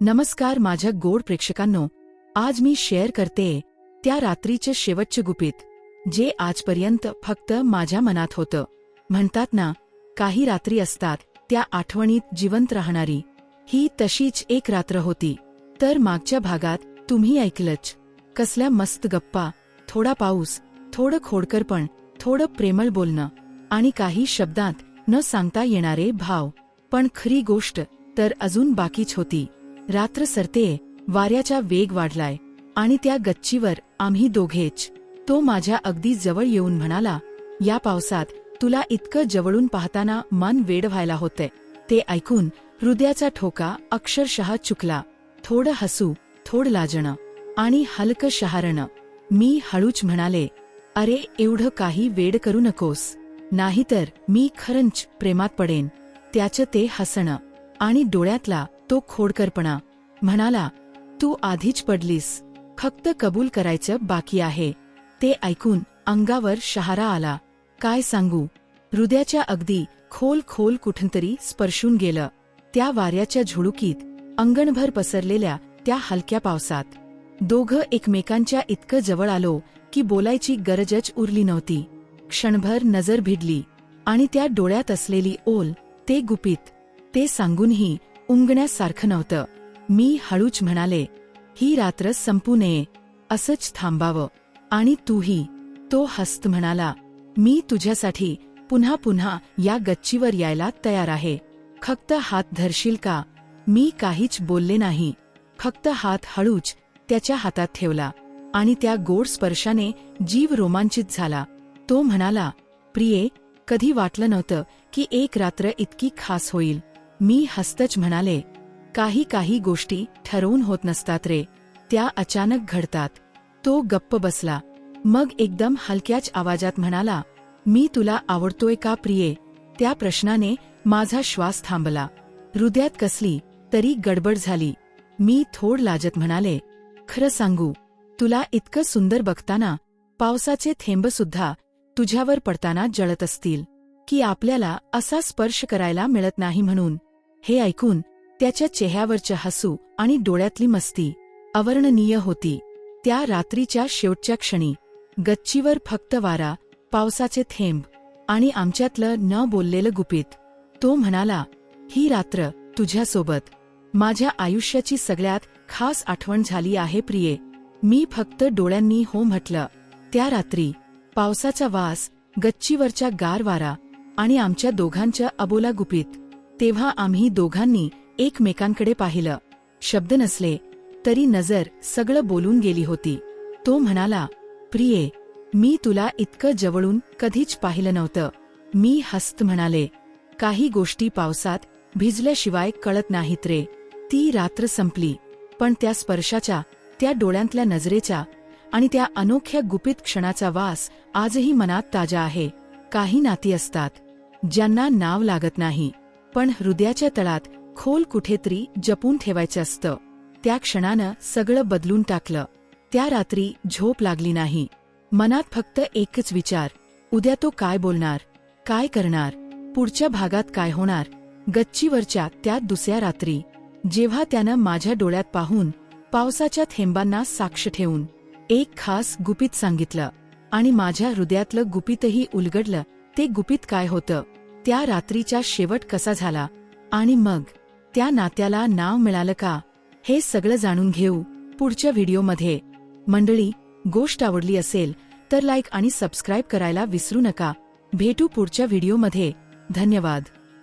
नमस्कार माझ्या गोड प्रेक्षकांनो. आज मी शेअर करते त्या रात्रीचे शेवटचे गुपित जे आजपर्यंत फक्त माझ्या मनात होतं. म्हणतात ना काही रात्री असतात त्या आठवणीत जिवंत राहणारी. ही तशीच एक रात्र होती. तर मागच्या भागात तुम्ही ऐकलंच. कसल्या मस्त गप्पा थोडा पाऊस थोडं खोडकरपण थोडं प्रेमळ बोलणं आणि काही शब्दांत न सांगता येणारे भाव. पण खरी गोष्ट तर अजून बाकीच होती. रात्र सरतेय वाऱ्याचा वेग वाढलाय आणि त्या गच्चीवर आम्ही दोघेच. तो माझ्या अगदी जवळ येऊन म्हणाला या पावसात तुला इतकं जवळून पाहताना मन वेड व्हायला होतंय. ते ऐकून हृदयाचा ठोका अक्षरशः चुकला. थोडं हसू थोड लाजणं आणि हलकं शहारणं. मी हळूच म्हणाले अरे एवढं काही वेड करू नकोस. नाहीतर मी खरंच प्रेमात पडेन. त्याचं ते हसणं आणि डोळ्यातला तो खोडकरपणा. म्हणाला तू आधीच पडलीस. फक्त कबूल करायचं बाकी आहे. ते ऐकून अंगावर शहारा आला. काय सांगू? हृदयाच्या अगदी खोल खोल कुठंतरी स्पर्शून गेलं. त्या वाऱ्याच्या झुळुकीत अंगणभर पसरलेल्या त्या हलक्या पावसात. दोघं एकमेकांच्या इतकं जवळ आलो की बोलायची गरजच उरली नव्हती. क्षणभर नजर भिडली आणि त्या डोळ्यात असलेली ओल ते गुपित ते सांगूनही उंगण्यासारखं नव्हतं. मी हळूच म्हणाले ही रात्र संपू नये. असंच थांबावं. आणि तूही. तो हस्त म्हणाला मी तुझ्यासाठी पुन्हा पुन्हा या गच्चीवर यायला तयार आहे. फक्त हात धरशील का? मी काहीच बोलले नाही. फक्त हात हळूच त्याच्या हातात ठेवला आणि त्या गोड स्पर्शाने जीव रोमांचित झाला. तो म्हणाला प्रिये कधी वाटलं नव्हतं की एक रात्र इतकी खास होईल. मी हस्तच म्हणाले काही काही गोष्टी ठरवून होत नसतात रे. त्या अचानक घडतात. तो गप्प बसला. मग एकदम हलक्याच आवाजात म्हणाला मी तुला आवडतोय का प्रिये? त्या प्रश्नाने माझा श्वास थांबला. हृदयात कसली तरी गडबड झाली. मी थोड लाजत म्हणाले खरं सांगू तुला इतकं सुंदर बघताना पावसाचे थेंबसुद्धा तुझ्यावर पडताना जळत असतील की आपल्याला असा स्पर्श करायला मिळत नाही म्हणून. हे ऐकून त्याच्या चेहऱ्यावरचं हसू आणि डोळ्यातली मस्ती अवर्णनीय होती. त्या रात्रीच्या शेवटच्या क्षणी गच्चीवर फक्त वारा पावसाचे थेंब आणि आमच्यातलं न बोललेलं गुपित तो म्हणाला ही रात्र तुझ्यासोबत. माझ्या आयुष्याची सगळ्यात खास आठवण झाली आहे प्रिये. मी फक्त डोळ्यांनी हो म्हटलं. त्या रात्री पावसाचा वास गच्चीवरच्या गार वारा आणि आमच्या दोघांच्या अबोला गुपित तेव्हा आम्ही दोघांनी एकमेकांकडे पाहिलं. शब्द नसले तरी नजर सगळं बोलून गेली होती. तो म्हणाला प्रिये मी तुला इतकं जवळून कधीच पाहिलं नव्हतं. मी हस्त म्हणाले काही गोष्टी पावसात भिजल्याशिवाय कळत नाहीत रे. ती रात्र संपली. पण त्या स्पर्शाच्या त्या डोळ्यांतल्या नजरेच्या आणि त्या अनोख्या गुपित क्षणाचा वास आजही मनात ताजा आहे. काही नाती असतात ज्यांना नाव लागत नाही. पण हृदयाच्या तळात खोल कुठेतरी जपून ठेवायचं असतं. त्या क्षणानं सगळं बदलून टाकलं. त्या रात्री झोप लागली नाही. मनात फक्त एकच विचार. उद्या तो काय बोलणार? काय करणार? पुढच्या भागात काय होणार? गच्चीवरच्या त्या दुसऱ्या रात्री. जेव्हा त्यानं माझ्या डोळ्यात पाहून पावसाच्या थेंबांना साक्ष ठेवून एक खास गुपित सांगितलं आणि माझ्या हृदयातलं गुपितही उलगडलं ते गुपित काय होतं? त्या रात्रीचा शेवट कसा झाला? आणि मग त्या नात्याला नाव मिळालं का? हे सगळं जाणून घेऊ पुढच्या व्हिडिओमध्ये. मंडळी गोष्ट आवडली असेल तर लाईक आणि सबस्क्राईब करायला विसरू नका. भेटू पुढच्या व्हिडिओमध्ये. धन्यवाद.